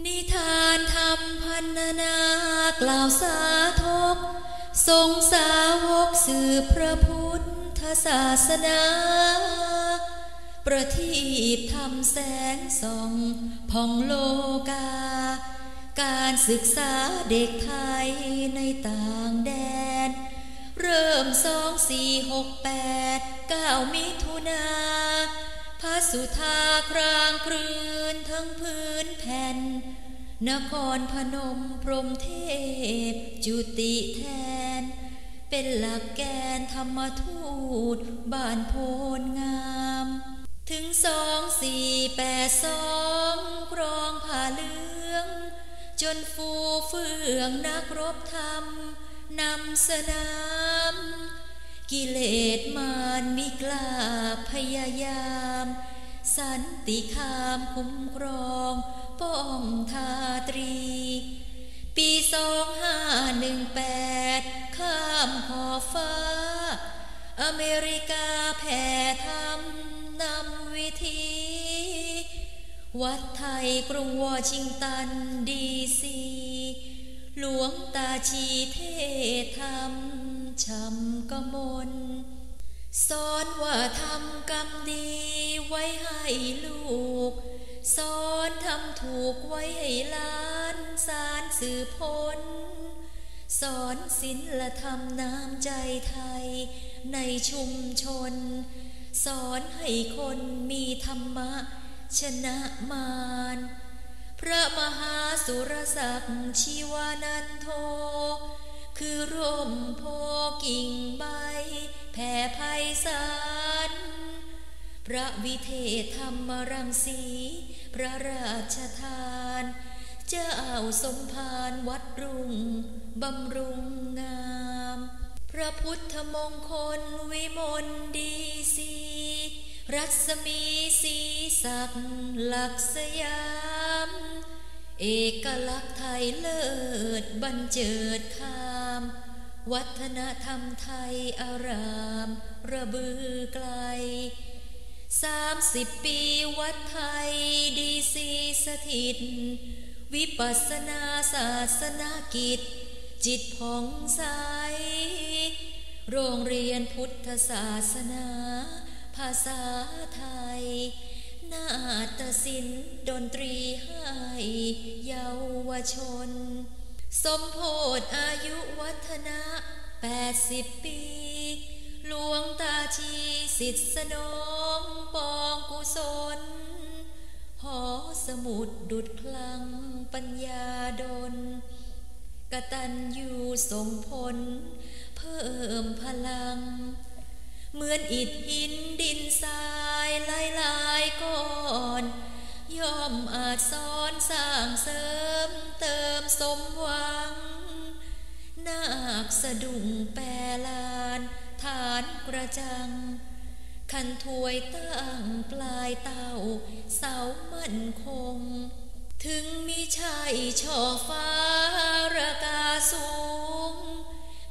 นิทานธรรมพันนากล่าวสาธกทรงสาวกสืบพระพุทธศาสนา ประทีปทำแสงส่องพองโลกา การศึกษาเด็กไทยในต่างแดน เริ่มสองสี่หกแปดเก้ามิถุนาพระสุธาครางครืนทั้งพื้น แผ่น นครพนมพรมเทพ จุติแทน เป็นหลักแกนธรรมทูตบ้านโพนงาม ถึงสองสี่แปดสองครองผ่าเลือง จนฟูเฟื่องนักรบธรรมนำสนาม กิเลสมารมิกล้าพยายาม สันติคามคุ้มครอง ป้องทาตรี ปีสองห้าหนึ่งแปดข้ามขอฟ้า อเมริกาแผ่ธรรมนำวิธี วัดไทยกรุงวอชิงตันดีซี หลวงตาชีเทศธรรมชำกมลสอนว่าทำกรรมดีไว้ให้ลูกสอน ถูกไว้ให้หลานสารสืบพ้น สอนศิลธรรมน้ำใจไทย ในชุมชน สอนให้คนมีธรรมะ ชนะมารพระมหาสุรศักดิ์ชีวานันโท คือร่มโพกิ่งใบ แผ่ไพศาลพระวิเทศธรรมรังสี พระราชทาน เจ้าสมภารวัดรุ่ง บำรุงงาม พระพุทธมงคลวิมลดีสี รัศมีสีศักหลักสยาม เอกลักษณ์ไทยเลิศบรรเจิดคาม วัฒนธรรมไทยอาราม ระบือไกล สามสิบปีวัดไทยดีซีสถิต วิปัสนาศาสนากิจ จิตผ่องใส โรงเรียนพุทธศาสนา ภาษาไทย นาฏศิลป์ดนตรีให้เยาวชน สมโพธอายุวัฒนะแปดสิบปี ลวงตาชีสิทธิสนมปองกุศล หอสมุดดุดคลังปัญญาดลกตัญญูส่งผล เพิ่มพลัง เหมือนอิฐหินดินทรายลายลายก้อน ย่อมอาจสอนสร้างเสริมเติมสมหวัง นาคสะดุ้งแปลานกระจัง คันถวยตั้งปลายเต้าเสามั่นคง ถึงมีชัยช่อฟ้าระกาสูง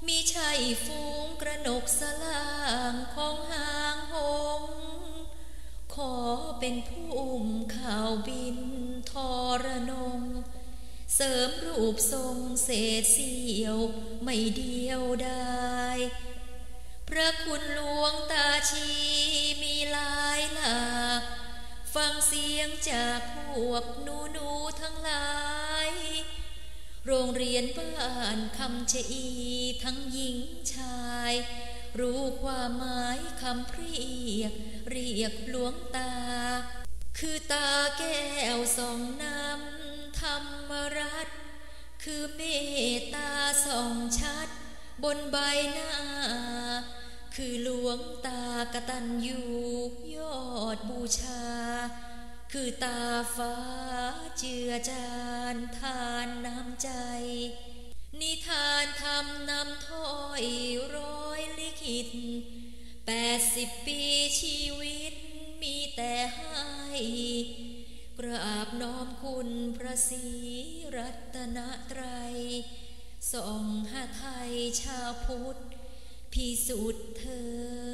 มีชัยฟูงกระหนกสลางของหางหง ขอเป็นผู้อุ้มข่าวบินทรนงเสริมรูปทรงเศษเสียวไม่เดียวได้ พระคุณหลวงตาชีมีหลายหลากฟังเสียงจากพวกหนูหนูทั้งหลาย โรงเรียนบ้านคำชะอีทั้งหญิงชาย รู้ความหมายคำเรียก เรียกหลวงตา คือตาแก้วสองน้ำธรรมรัตคือเมตตาสองชัด บนใบหน้า คือหลวงตากตัญญูยอดบูชา คือตาฟ้าเจือจานทานน้ำใจ นิทานทำนำถ้อยร้อยลิขิตแปดสิบปีชีวิตมีแต่ให้กราบน้อมคุณพระศรีรัตนตรัยส่องหาไทยชาวพุทธ พิสูจน์เธอ